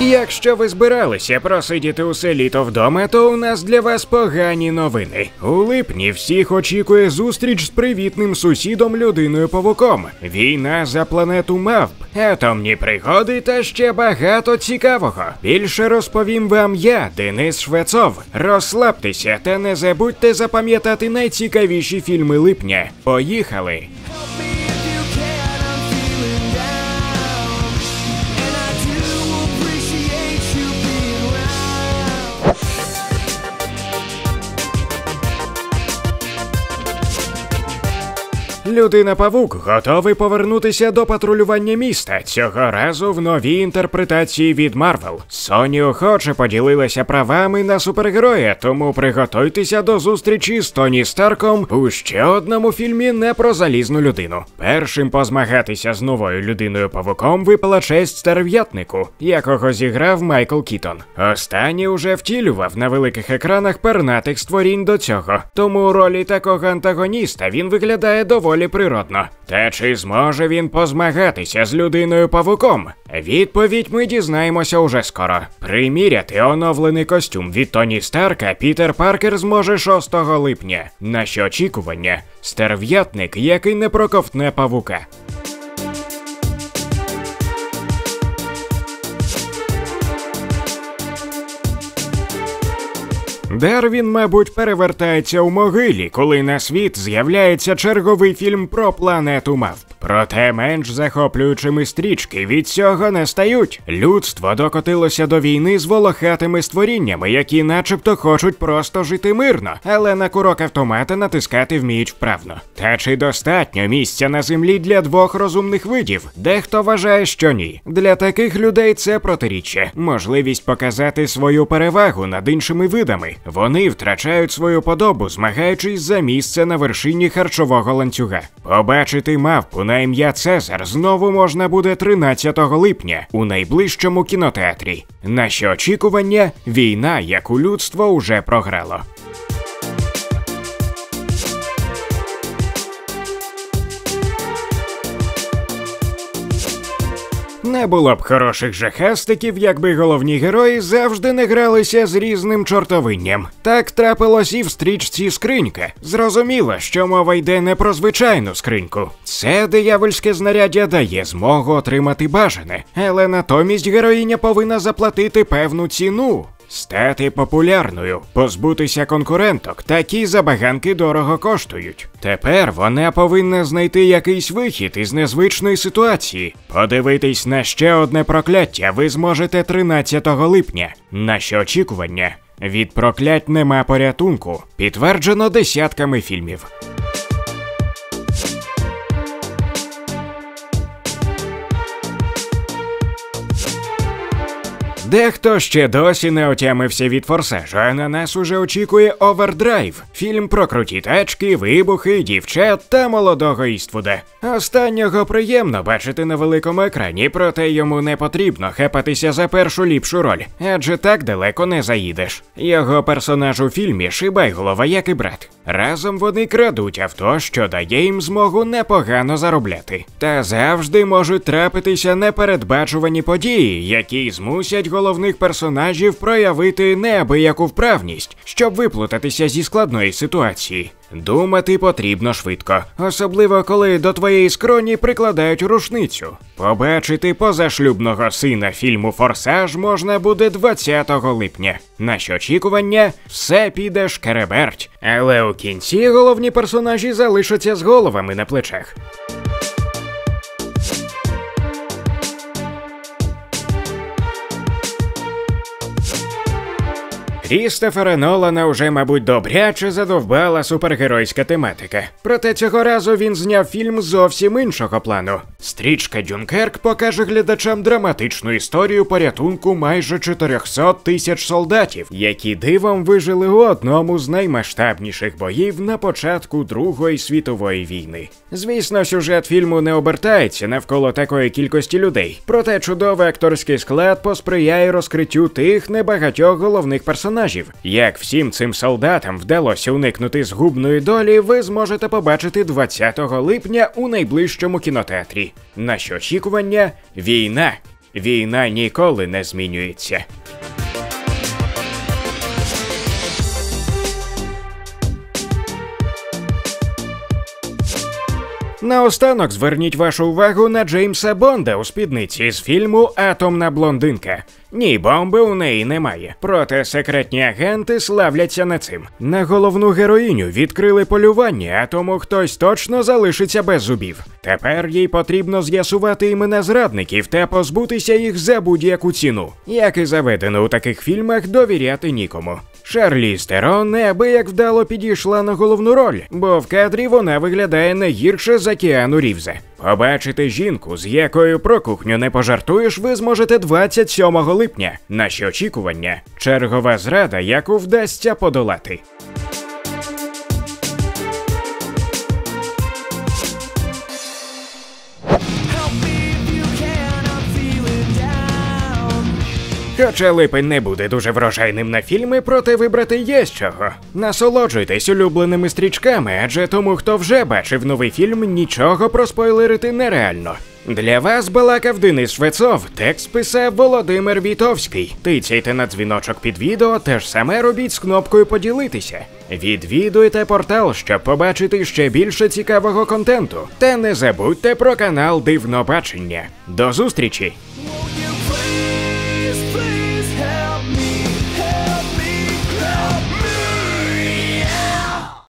Якщо ви збиралися просидіти усе літо вдома, то у нас для вас погані новини. У липні всіх очікує зустріч з привітним сусідом людиною павуком. Війна за планету мавп, атомні пригоди та ще багато цікавого. Більше розповім вам я, Денис Швецов. Розслабтеся та не забудьте запам'ятати найцікавіші фільми липня. Поїхали! Людина Павук готовий повернутися до патрулювання міста цього разу в новій інтерпретації від Марвел. Соні охоче поділилася правами на супергероя, тому приготуйтеся до зустрічі з Тоні Старком у ще одному фільмі не про залізну людину. Першим позмагатися з новою людиною павуком випала честь стерв'ятнику, якого зіграв Майкл Кітон. Останній уже втілював на великих екранах пернатих створінь до цього, тому у ролі такого антагоніста він виглядає доволі природно. Та чи зможе він позмагатися з людиною павуком? Відповідь ми дізнаємося уже скоро. Приміряти оновлений костюм від Тоні Старка Пітер Паркер зможе 6 липня. Наші очікування стерв'ятник, який не проковтне павука. Дарвін, мабуть, перевертається у могилі, коли на світ з'являється черговий фільм про планету мавп. Проте менш захоплюючими стрічки від цього не стають. Людство докотилося до війни з волохатими створіннями, які начебто хочуть просто жити мирно, але на курок автомата натискати вміють вправно. Та чи достатньо місця на землі для двох розумних видів? Дехто вважає, що ні. Для таких людей це протиріччя, можливість показати свою перевагу над іншими видами. Вони втрачають свою подобу, змагаючись за місце на вершині харчового ланцюга. Побачити мавпу на ім'я Цезар знову можна буде 13 липня у найближчому кінотеатрі. Наші очікування війна, яку людство уже програло. Не було б хороших жахастиків, якби головні герої завжди не гралися з різним чортовинням. Так трапилось і в стрічці скринька. Зрозуміло, що мова йде не про звичайну скриньку. Це диявольське знаряддя дає змогу отримати бажане, але натомість героїня повинна заплатити певну ціну. Стати популярною, позбутися конкуренток, такі забаганки дорого коштують. Тепер вона повинна знайти якийсь вихід із незвичної ситуації. Подивитись на ще одне прокляття ви зможете 13 липня. Наші очікування від проклять нема порятунку. Підтверджено десятками фільмів. Дехто ще досі не отямився від форсажу, а на нас уже очікує овердрайв фільм про круті тачки, вибухи, дівчат та молодого Іствуда. Останнього приємно бачити на великому екрані, проте йому не потрібно хепатися за першу ліпшу роль, адже так далеко не заїдеш. Його персонаж у фільмі шибай голова, як і брат. Разом вони крадуть авто, що дає їм змогу непогано заробляти. Та завжди можуть трапитися непередбачувані події, які змусять головних персонажів проявити неабияку вправність, щоб виплутатися зі складної ситуації. Думати потрібно швидко, особливо коли до твоєї скроні прикладають рушницю. Побачити позашлюбного сина фільму Форсаж можна буде 20 липня. Наші очікування все піде шкереберть, але у кінці головні персонажі залишаться з головами на плечах. Крістофера Нолана вже, мабуть, добряче задовбала супергеройська тематика. Проте цього разу він зняв фільм зовсім іншого плану. Стрічка Дюнкерк покаже глядачам драматичну історію порятунку майже 400 тисяч солдатів, які дивом вижили у одному з наймасштабніших боїв на початку Другої світової війни. Звісно, сюжет фільму не обертається навколо такої кількості людей, проте чудовий акторський склад посприяє розкриттю тих небагатьох головних персонажів персонажів. Як всім цим солдатам вдалося уникнути згубної долі, ви зможете побачити 20 липня у найближчому кінотеатрі. Наші очікування війна. Війна ніколи не змінюється. Наостанок зверніть вашу увагу на Джеймса Бонда у спідниці з фільму Атомна блондинка. Ні, бомби у неї немає. Проте секретні агенти славляться над цим. На головну героїню відкрили полювання, а тому хтось точно залишиться без зубів. Тепер їй потрібно з'ясувати імена зрадників та позбутися їх за будь-яку ціну. Як і заведено у таких фільмах, довіряти нікому. Шарлі Стерон неабияк вдало підійшла на головну роль, бо в кадрі вона виглядає не гірше за Кіану Рівза. Побачити жінку, з якою про кухню не пожартуєш, ви зможете 27 липня. Наші очікування чергова зрада, яку вдасться подолати. Хоча липень не буде дуже врожайним на фільми, проте вибрати є з чого. Насолоджуйтесь улюбленими стрічками, адже тому, хто вже бачив новий фільм, нічого проспойлерити нереально. Для вас балакав Денис Швецов, текст писав Володимир Вітовський. Тицяйте на дзвіночок під відео, те ж саме робіть з кнопкою поділитися. Відвідуйте портал, щоб побачити ще більше цікавого контенту. Та не забудьте про канал Дивно Бачення. До зустрічі!